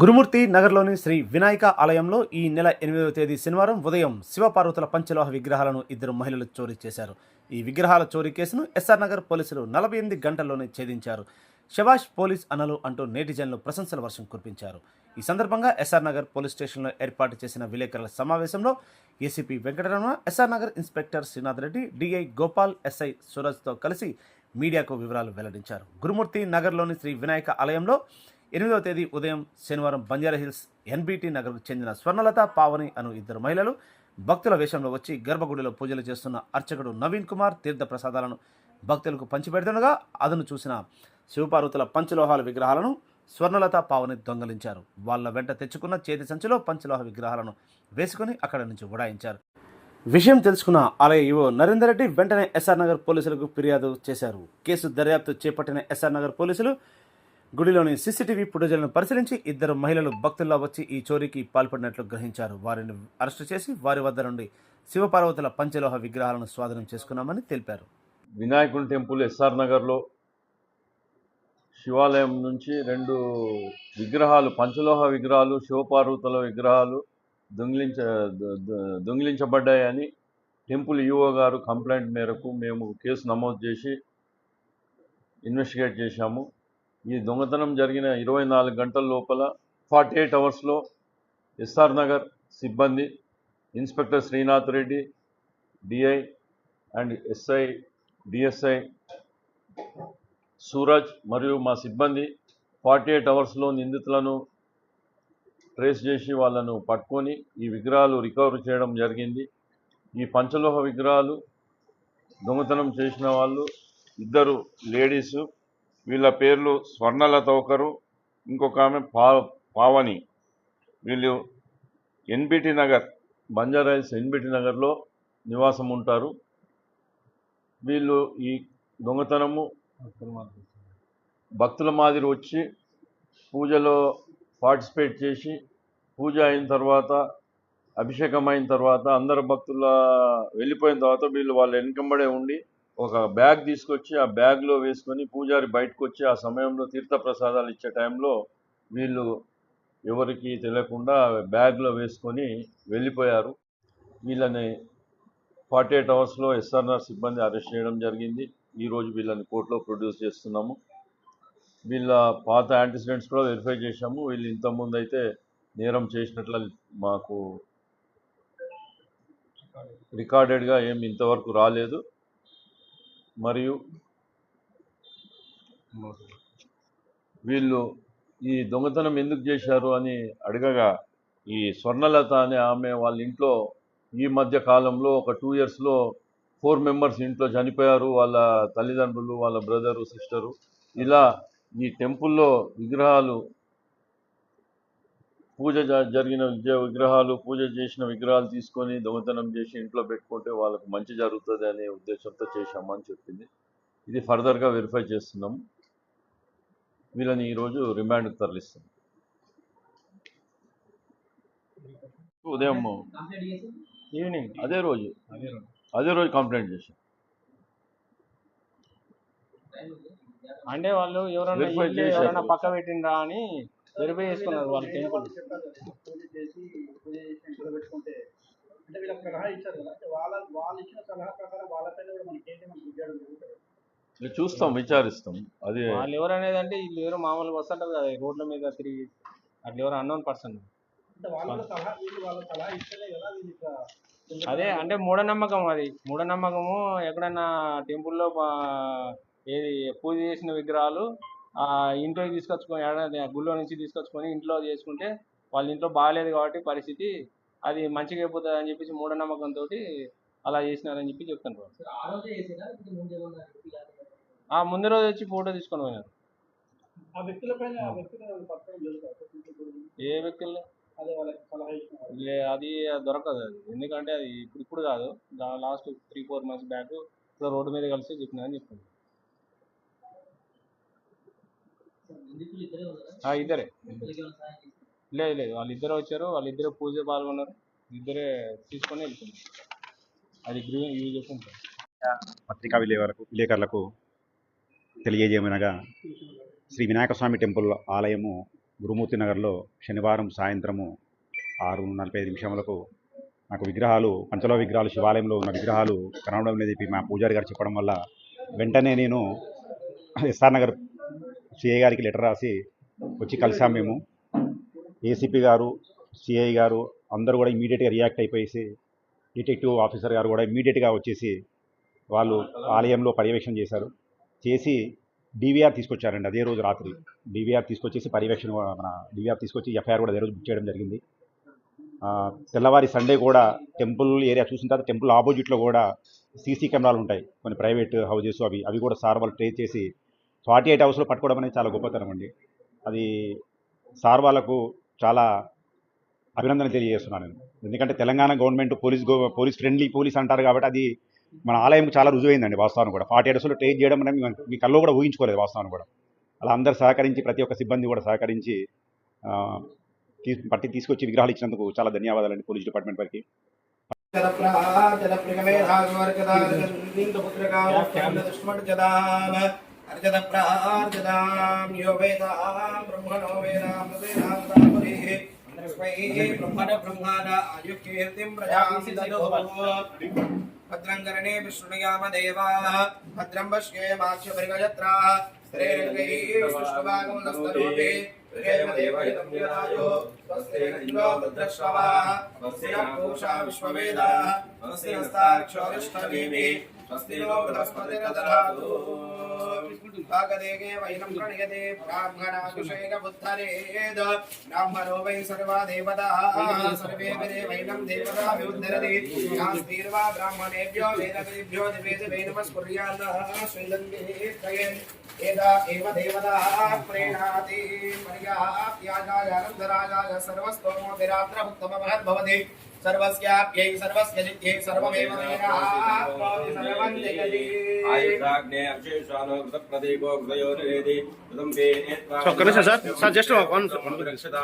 గురుమూర్తి నగర్లోని శ్రీ వినాయక ఆలయంలో ఈ నెల ఎనిమిదవ తేదీ శనివారం ఉదయం శివపార్వతుల పంచలోహ విగ్రహాలను ఇద్దరు మహిళలు చోరీ చేశారు. ఈ విగ్రహాల చోరీ కేసును ఎస్ఆర్ నగర్ పోలీసులు నలభై ఎనిమిది గంటల్లోనే ఛేదించారు. శబాష్ పోలీస్ అనలు అంటూ నేటిజన్లు ప్రశంసల వర్షం కురిపించారు. ఈ సందర్భంగా ఎస్ఆర్ నగర్ పోలీస్ స్టేషన్లో ఏర్పాటు చేసిన విలేకరుల సమావేశంలో ACP Venkataramana SR Nagar inspector Srinath Reddy DI Gopal SI సూరజ్తో కలిసి మీడియాకు వివరాలు వెల్లడించారు. గురుమూర్తి నగర్లోని శ్రీ వినాయక ఆలయంలో ఎనిమిదవ తేదీ ఉదయం శనివారం బంజారాహిల్స్ ఎన్బీటీ ఎన్బిటి నగర్కు చెందిన స్వర్ణలత పావని అను ఇద్దరు మహిళలు భక్తుల వేషంలో వచ్చి గర్భగుడిలో పూజలు చేస్తున్న అర్చకుడు నవీన్ కుమార్ తీర్థ ప్రసాదాలను భక్తులకు పంచిపెడుతుండగా అదను చూసిన శివపార్వతుల పంచలోహాల విగ్రహాలను స్వర్ణలత పావని దొంగలించారు. వాళ్ళ వెంట తెచ్చుకున్న చేతి సంచిలో పంచలోహ విగ్రహాలను వేసుకుని అక్కడి నుంచి ఉడాయించారు. విషయం తెలుసుకున్న ఆలయ ఈవో నరేందర్ రెడ్డి వెంటనే ఎస్ఆర్ నగర్ పోలీసులకు ఫిర్యాదు చేశారు. కేసు దర్యాప్తు చేపట్టిన ఎస్ఆర్ నగర్ పోలీసులు గుడిలోని సీసీటీవీ ఫుటేజ్లను పరిశీలించి ఇద్దరు మహిళలు భక్తుల్లో వచ్చి ఈ చోరీకి పాల్పడినట్లు గ్రహించారు. వారిని అరెస్టు చేసి వారి వద్ద నుండి శివపార్వతుల పంచలోహ విగ్రహాలను స్వాధీనం చేసుకున్నామని తెలిపారు. వినాయకుని టెంపుల్ ఎస్ఆర్ నగర్లో శివాలయం నుంచి రెండు విగ్రహాలు పంచలోహ విగ్రహాలు శివపార్వతుల విగ్రహాలు దొంగిలించ దొంగిలించబడ్డాయని టెంపుల్ ఈఓ గారు కంప్లైంట్ మేరకు మేము కేసు నమోదు చేసి ఇన్వెస్టిగేట్ చేశాము. ఈ దొంగతనం జరిగిన ఇరవై నాలుగు గంటల లోపల ఫార్టీ ఎయిట్ అవర్స్లో ఎస్ఆర్ నగర్ సిబ్బంది inspector Srinath Reddy DI and SI DSI Suraj మరియు మా సిబ్బంది ఫార్టీ ఎయిట్ అవర్స్లో నిందితులను ట్రేస్ చేసి వాళ్ళను పట్టుకొని ఈ విగ్రహాలు రికవర్ చేయడం జరిగింది. ఈ పంచలోహ విగ్రహాలు దొంగతనం చేసిన వాళ్ళు ఇద్దరు లేడీసు వీళ్ళ పేర్లు స్వర్ణలత ఒకరు ఇంకొక ఆమె పా పావని. వీళ్ళు ఎన్బిటి నగర్ బంజారాయిల్స్ ఎన్బిటి నగర్లో నివాసం ఉంటారు. వీళ్ళు ఈ దొంగతనము భక్తుల మాదిరి వచ్చి పూజలో పార్టిసిపేట్ చేసి పూజ అయిన తర్వాత అభిషేకం అయిన తర్వాత అందరు భక్తుల వెళ్ళిపోయిన తర్వాత వీళ్ళు వాళ్ళ వెనుకంబడే ఉండి ఒక బ్యాగ్ తీసుకొచ్చి ఆ బ్యాగ్లో వేసుకొని పూజారి బయటకు వచ్చి ఆ సమయంలో తీర్థ ప్రసాదాలు ఇచ్చే టైంలో వీళ్ళు ఎవరికి తెలియకుండా బ్యాగ్లో వేసుకొని వెళ్ళిపోయారు. వీళ్ళని ఫార్టీ ఎయిట్ అవర్స్లో ఎస్ఆర్ఆర్ సిబ్బంది అరెస్ట్ చేయడం జరిగింది. ఈరోజు వీళ్ళని కోర్టులో ప్రొడ్యూస్ చేస్తున్నాము. వీళ్ళ పాత యాంటిసిడెంట్స్ కూడా వెరిఫై చేశాము. వీళ్ళు ఇంతకుముందు అయితే నేరం చేసినట్లు మాకు రికార్డెడ్గా ఏమి ఇంతవరకు రాలేదు. మరియు వీళ్ళు ఈ దొంగతనం ఎందుకు చేశారు అని అడగగా ఈ స్వర్ణలత అనే ఆమె వాళ్ళ ఇంట్లో ఈ మధ్య కాలంలో ఒక టూ ఇయర్స్లో ఫోర్ మెంబర్స్ ఇంట్లో చనిపోయారు. వాళ్ళ తల్లిదండ్రులు వాళ్ళ బ్రదరు సిస్టరు ఇలా ఈ టెంపుల్లో విగ్రహాలు పూజ జరిగిన విగ్ర- విగ్రహాలు పూజ చేసిన విగ్రహాలు తీసుకొని దొంగతనం చేసి ఇంట్లో పెట్టుకుంటే వాళ్ళకు మంచి జరుగుతుంది అనే ఉద్దేశంతో చేశామని చెప్పింది. ఇది ఫర్దర్గా వెరిఫై చేస్తున్నాం. వీళ్ళని ఈరోజు రిమాండ్కి తరలిస్తాం ఉదయం ఈవినింగ్ అదే రోజు అదే రోజు కంప్లైంట్ చేశాం. అంటే వాళ్ళు. ఎవరైనా పక్క పెట్టిండ్రా అని వెరిఫై చేసుకున్నారు వాళ్ళు టెంపుల్. పూజ చేసి పూజ చేసి ఇంట్లో పెట్టుకుంటే అంటే వీళ్ళకి సలహా ఇచ్చారు కదా అంటే వాళ్ళ వాళ్ళు ఇచ్చిన సలహా ప్రకారం వాళ్ళపైన కూడా మనకి ఏంటి మనకి విద్యార్థులు జరుగుతారు ఇది చూస్తాం విచారిస్తాం. అది వాళ్ళు ఎవరు అనేది అంటే వీళ్ళు ఎవరు మామూలుగా వస్తుంటారు కదా రోడ్ల మీద తిరిగి అట్లా ఎవరు అన్నోన్ పర్సన్. అంటే వాళ్ళు కూడా సలహా వీళ్ళు వాళ్ళ సలహా ఇస్తేనే కదా వీళ్ళు ఇట్లా అదే అంటే మూఢనమ్మకం అది. మూఢనమ్మకము ఎక్కడన్నా టెంపుల్లో ఏది పూజ చేసిన విగ్రహాలు ఇంట్లోకి తీసుకొచ్చుకొని గుళ్ళో నుంచి తీసుకొచ్చుకొని ఇంట్లో చేసుకుంటే వాళ్ళ ఇంట్లో బాగాలేదు కాబట్టి పరిస్థితి అది మంచిగా అయిపోతుంది అని చెప్పేసి మూఢనమ్మకంతో అలా చేసినారని చెప్పి చెప్తున్నారు ఆ ముందు రోజు వచ్చి ఫోటో తీసుకొని పోయినారు. ఏ వ్యక్తులు అదే దొరకదు అది. ఎందుకంటే అది ఇప్పుడు ఇప్పుడు కాదు. Last three four months back road మీద కలిసి చెప్పినా అని ఆ, ఇద్దరే లేదు లేదు. వాళ్ళిద్దరే వచ్చారు. వాళ్ళిద్దరే పూజ పాల్గొన్నారు. ఇద్దరే తీసుకొని వెళ్ళిపోయింది అది గ్రీ యూజ్ చేసుకుంటారు పత్రికా విలేకరులకు విలేకరులకు తెలియజేయమనగా శ్రీ వినాయక స్వామి టెంపుల్ ఆలయము గురుమూర్తి నగర్లో శనివారం సాయంత్రము ఆరు నలభై ఐదు నిమిషములకు నాకు విగ్రహాలు పంచలో విగ్రహాలు శివాలయంలో ఉన్న విగ్రహాలు కనబడం లేదు చెప్పి మా పూజారి గారు చెప్పడం వల్ల వెంటనే నేను ఎస్ఆర్ నగర్ సిఐ గారికి లెటర్ రాసి వచ్చి కలిసాం మేము. ఏసీపీ గారు సిఐ గారు అందరూ కూడా ఇమీడియట్గా రియాక్ట్ అయిపోయేసి డిటెక్టివ్ ఆఫీసర్ గారు కూడా ఇమీడియట్గా వచ్చేసి వాళ్ళు ఆలయంలో పర్యవేక్షణ చేశారు. చేసి డివిఆర్ తీసుకొచ్చారండి అదే రోజు రాత్రి. డివిఆర్ తీసుకొచ్చేసి పర్యవేక్షణ మన డివిఆర్ తీసుకొచ్చి ఎఫ్ఐఆర్ కూడా అదే రోజు బుక్ చేయడం జరిగింది. తెల్లవారి సండే కూడా టెంపుల్ ఏరియా చూసిన తర్వాత టెంపుల్ ఆపోజిట్లో కూడా సీసీ కెమెరాలు ఉంటాయి. కొన్ని ప్రైవేట్ హౌజెస్ అవి అవి కూడా సార్ వాళ్ళు ట్రేస్ చేసి ఫార్టీ ఎయిట్ అవర్స్లో పట్టుకోవడం అనేది చాలా గొప్పతనం అండి. అది సార్ వాళ్ళకు చాలా అభినందన తెలియజేస్తున్నాను నేను. ఎందుకంటే Telangana government police police friendly police అంటారు కాబట్టి అది మన ఆలయం చాలా రుజువైందండి వాస్తవాన్ని కూడా. ఫార్టీ ఎయిట్ అవర్స్లో ట్రైన్ చేయడం అనేది మీ కల్లో కూడా ఊహించుకోలేదు వాస్తవాన్ని కూడా. అలా అందరు సహకరించి ప్రతి ఒక్క సిబ్బంది కూడా సహకరించి పట్టి తీసుకొచ్చి విగ్రహాలు ఇచ్చినందుకు చాలా ధన్యవాదాలండి పోలీస్ డిపార్ట్మెంట్ వారికి. పుత్రగా అర్జత ప్రార్జతాం యో వేదాం బ్రహ్మణో వేదాం తదేనాం తాపరి తస్మై బ్రహ్మణ బ్రహ్మాన ఆయుకీర్తిం ప్రజాం దదో భద్రం కరణే విష్ణుయామ దేవా భద్రం పశ్యే మాస్య పరిగజత్రా. శ్రేరంగైర్విష్ణుభాగం నస్తనోపి విశ్వవేదా. स्वस्ति नस्ताक्षोरिष्ठदेवी स्वस्ति नो बृहस्पतिर्दधातु भागदेगे वैनं प्रणयते ब्राह्मणाभिषेकमुद्धरेद ब्राह्मणो वै सर्वा देवताः सर्वे विदे वैनं देवता विउद्धरति नास्तिर्वा ब्राह्मणेभ्यो वेदवेभ्यो दिवे दिवे नमस्कुर्यान्नः श्रीगन्धे त्रयेन् एदा एव देवताः प्रेणाति पर्याप्याजायानन्दराजाय सर्वस्तोमो विरात्रमुत्तममहद्भवति सर्वस्याप्यै सर्वस्य नित्यै सर्वमेव तेनाप्नोति ఒక్క నిమిషం సార్. Sir, one- one రక్షత